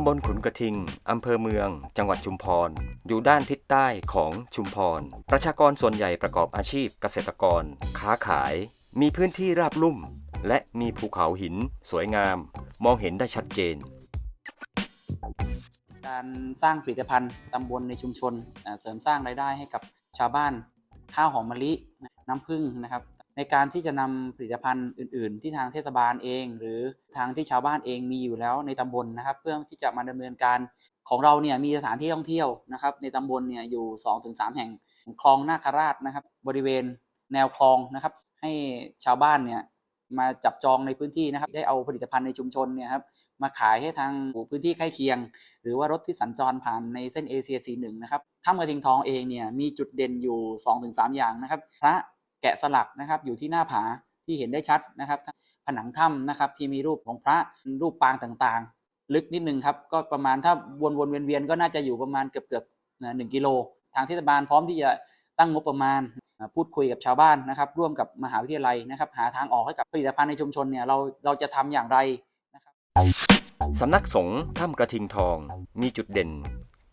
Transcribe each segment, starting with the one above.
ำบลขุนกระทิง อำเภอเมือง จังหวัดชุมพร อยู่ด้านทิศใต้ของชุมพร ประชากรส่วนใหญ่ประกอบอาชีพเกษตรกร ค้าขาย มีพื้นที่ราบลุ่ม และมีภูเขาหิน สวยงาม มองเห็นได้ชัดเจน การสร้างผลิตภัณฑ์ตำบลในชุมชน เสริมสร้างรายได้ให้กับชาวบ้าน ข้าวหอมมะลิ น้ำผึ้งนะครับ ในการที่จะนำผลิตภัณฑ์อื่น ๆ ที่ทางเทศบาลเอง หรือทางที่ชาวบ้านเองมีอยู่แล้วในตำบลนะครับ เพื่อที่จะมาดำเนินการของเราเนี่ยมีสถานที่ท่องเที่ยวนะครับ ในตำบลเนี่ยอยู่ 2-3 แห่งคลองนาคราชนะครับ บริเวณแนวคลองนะครับ ให้ชาวบ้านเนี่ยมาจับจองในพื้นที่นะครับ ได้เอาผลิตภัณฑ์ในชุมชนเนี่ยครับมาขายให้ทางพื้นที่ใกล้เคียง หรือว่ารถที่สัญจรผ่านในเส้นเอเชีย41นะครับถ้ำกระทิงทองเองเนี่ยมีจุดเด่นอยู่ 2-3 อย่างนะครับ พระ แกะสลักนะครับอยู่ที่หน้าผาที่เห็นได้ชัดนะครับผนังถ้ำนะครับที่มีรูปของพระรูปปางต่างๆ ลึกนิดนึงครับก็ประมาณถ้าวนๆเวียนๆก็น่าจะอยู่ประมาณเกือบๆนะหนึ่งกิโล ทางเทศบาลพร้อมที่จะตั้งงบประมาณพูดคุยกับชาวบ้านนะครับร่วมกับมหาวิทยาลัยนะครับหาทางออกให้กับผลิตภัณฑ์ในชุมชนเนี่ยเราเราจะทำอย่างไรนะครับสำนักสงฆ์ถ้ำกระทิงทองมีจุดเด่น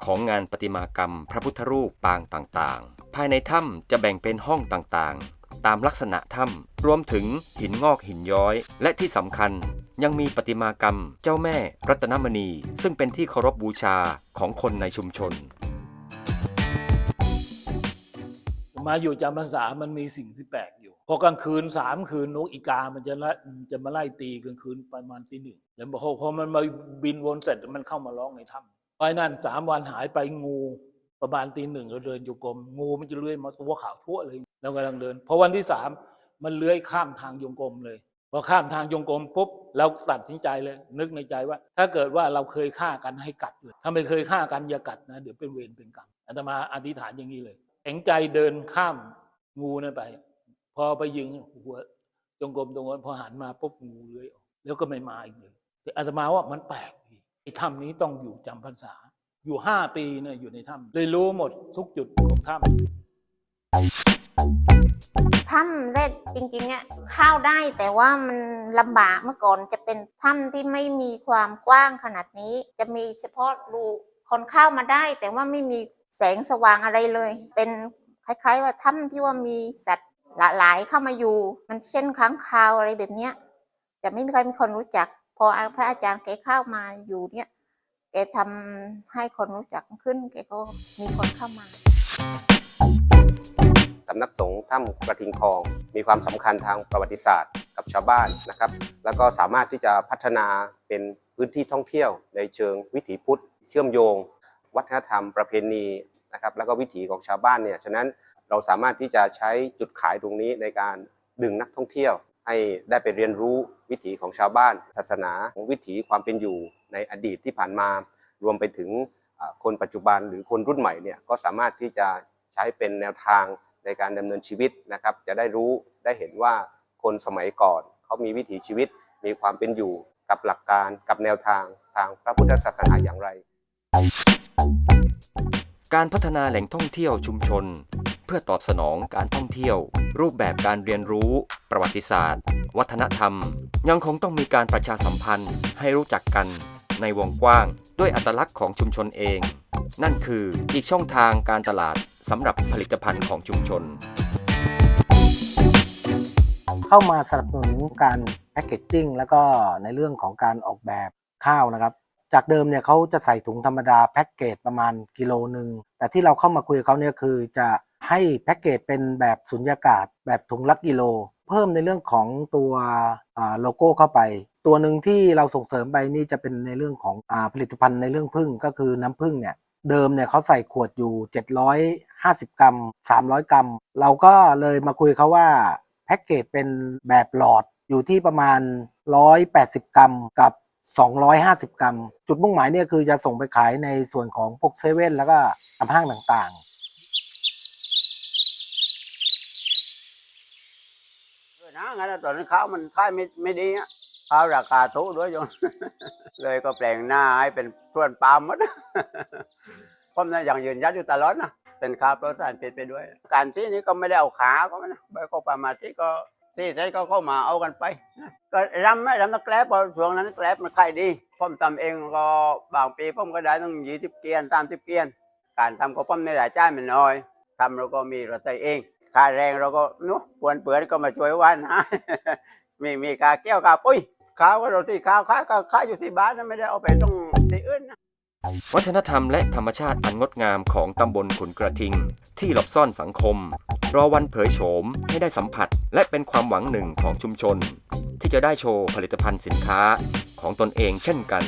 ของงานประติมากรรม พระพุทธรูปปางต่างๆ ภายในถ้ำจะแบ่งเป็นห้องต่างๆ ตามลักษณะถ้ำรวมถึงหินงอกหินย้อย และที่สำคัญยังมีประติมากรรมเจ้าแม่รัตนมณี ซึ่งเป็นที่เคารพบูชาของคนในชุมชน มาอยู่จำพรรษามันมีสิ่งที่แปลกอยู่ พอกลางคืนสามคืนนกอีกามันจะไล่จะมาไล่ตีกลางคืนประมาณตีหนึ่งแล้วพอพอมันมาบินวนเสร็จมันเข้ามาร้องในถ้ำ เพราะฉะนั้นสามวันหายไปงูประมาณตีหนึ่งเราเดินอยู่กรมงูมันจะเลื้อยมาตัวขาวทั่วเลยเรากำลังเดินพอวันที่สามมันเลื้อยข้ามทางยงกรมเลยพอข้ามทางยงกรมปุ๊บเราตัดสินใจเลย นึกในใจว่า ถ้าเกิดว่าเราเคยฆ่ากันให้กัดเลยถ้าไม่เคยฆ่ากันอย่ากัดนะเดี๋ยวเป็นเวรเป็นกรรมอาตมาอธิษฐานอย่างนี้เลยแข็งใจเดินข้ามงูนั่นไป พอไปยิงหัวจงกรมตรงนั้นพอหันมาปุ๊บงูเลื้อยออกแล้วก็ไม่มาอีกเลยอาตมาว่ามันแปลก ถ้ำนี้ต้องอยู่จำพรรษา อยู่ห้าปีเนี่ยอยู่ในถ้ำเลยรู้หมดทุกจุดของถ้ำถ้ำแรกจริงๆเนี่ยเข้าได้แต่ว่ามันลำบากเมื่อก่อนจะเป็นถ้ำที่ไม่มีความกว้างขนาดนี้ จะมีเฉพาะรูคนเข้ามาได้ แต่ว่าไม่มีแสงสว่างอะไรเลย เป็นคล้ายๆ ว่าถ้ำที่ว่ามีสัตว์หลายๆเข้ามาอยู่ มันเช่นค้างคาวอะไรแบบเนี้ยจะไม่มีใครมีคนรู้จัก พอพระอาจารย์แกเข้ามาอยู่เนี่ยแกทำให้คนรู้จักขึ้นแกก็มีคนเข้ามาสำนักสงฆ์ถ้ำกระทิงทอง มีความสำคัญทางประวัติศาสตร์กับชาวบ้านนะครับ แล้วก็สามารถที่จะพัฒนาเป็นพื้นที่ท่องเที่ยวในเชิงวิถีพุทธ เชื่อมโยง วัฒนธรรมประเพณีนะครับแล้วก็วิถีของชาวบ้านเนี่ยฉะนั้นเราสามารถที่จะใช้จุดขายตรงนี้ในการดึงนักท่องเที่ยว ให้ได้ไปเรียนรู้วิถีของชาวบ้าน ศาสนาของวิถีความเป็นอยู่ในอดีตที่ผ่านมา รวมไปถึงคนปัจจุบันหรือคนรุ่นใหม่เนี่ยก็สามารถที่จะใช้เป็นแนวทางในการดำเนินชีวิตนะครับ จะได้รู้ได้เห็นว่าคนสมัยก่อนเขามีวิถีชีวิต มีความเป็นอยู่กับหลักการกับแนวทางทางพระพุทธศาสนาอย่างไร การพัฒนาแหล่งท่องเที่ยวชุมชน เพื่อตอบสนองการท่องเที่ยว รูปแบบการเรียนรู้ ประวัติศาสตร์ วัฒนธรรม ยังคงต้องมีการประชาสัมพันธ์ให้รู้จักกันในวงกว้างด้วยอัตลักษณ์ของชุมชนเอง นั่นคืออีกช่องทางการตลาดสำหรับผลิตภัณฑ์ของชุมชน เข้ามาสนับสนุนการแพคเกจจิ้งแล้วก็ในเรื่องของการออกแบบข้าวนะครับ จากเดิมเนี่ยเขาจะใส่ถุงธรรมดาแพ็กเกจประมาณกิโลหนึ่งแต่ที่เราเข้ามาคุยกับเขาเนี่ยคือจะให้แพ็กเกจเป็นแบบสุญญากาศ แบบถุงละกิโล เพิ่มในเรื่องของตัวโลโก้เข้าไป ตัวหนึ่งที่เราส่งเสริมไปนี่จะเป็นในเรื่องของอผลิตภัณฑ์ในเรื่องพึ่งก็คือน้ำพึ่งเนี่ยเดิมเนี่ยเขาใส่ขวดอยู่ 750 กรัม 300 กรัม เราก็เลยมาคุยเขาว่าแพ็กเกจเป็นแบบหลอดอยู่ที่ประมาณ 180 กรัมกับ 250 กรัม จุดมุ่งหมายเนี่ยคือจะส่งไปขายในส่วนของพวกเซเว่นแล้วก็ตามห้างต่างๆ ด้วย นะงั้นตอนนั้นข้าวมันค่ายไม่ไม่ดีอะข้าวราคาถูกด้วยจนเลยก็แปลงหน้าให้เป็นส่วนปาล์มหมดผมนะยังยืนยันอยู่ตลอดนะเป็นข้าวโปรตีนเป็นไปด้วย การที่นี้ก็ไม่ได้เอาขาก็ไม่นะใบก็ประมาณที่ก็สี่เสร็จก็เข้ามาเอากันไป ก็รำไหมรำตะแกรบพอช่วงนั้นแกรบมันขายดีผมทำเองก็บางปีผมก็ได้ตั้งยี่สิบเกียนตามสิบเกียน การทำก็ผมไม่ได้จ่ายมันน้อยทำเราก็มีรถไถเอง ค่าแรงเราก็นู้ปวนเปื่อนก็มาช่วยวันนะมีมีกาเกี้ยวกาปุ้ยข้าวก็เราที่ข้าวข้าวก็ข้าวอยู่ที่บ้านนะไม่ได้เอาไปตรงที่อื่นนะวัฒนธรรมและธรรมชาติอันงดงามของตำบลขุนกระทิง ที่หลบซ่อนสังคม รอวันเผยโฉมให้ได้สัมผัส และเป็นความหวังหนึ่งของชุมชน ที่จะได้โชว์ผลิตภัณฑ์สินค้าของตนเองเช่นกัน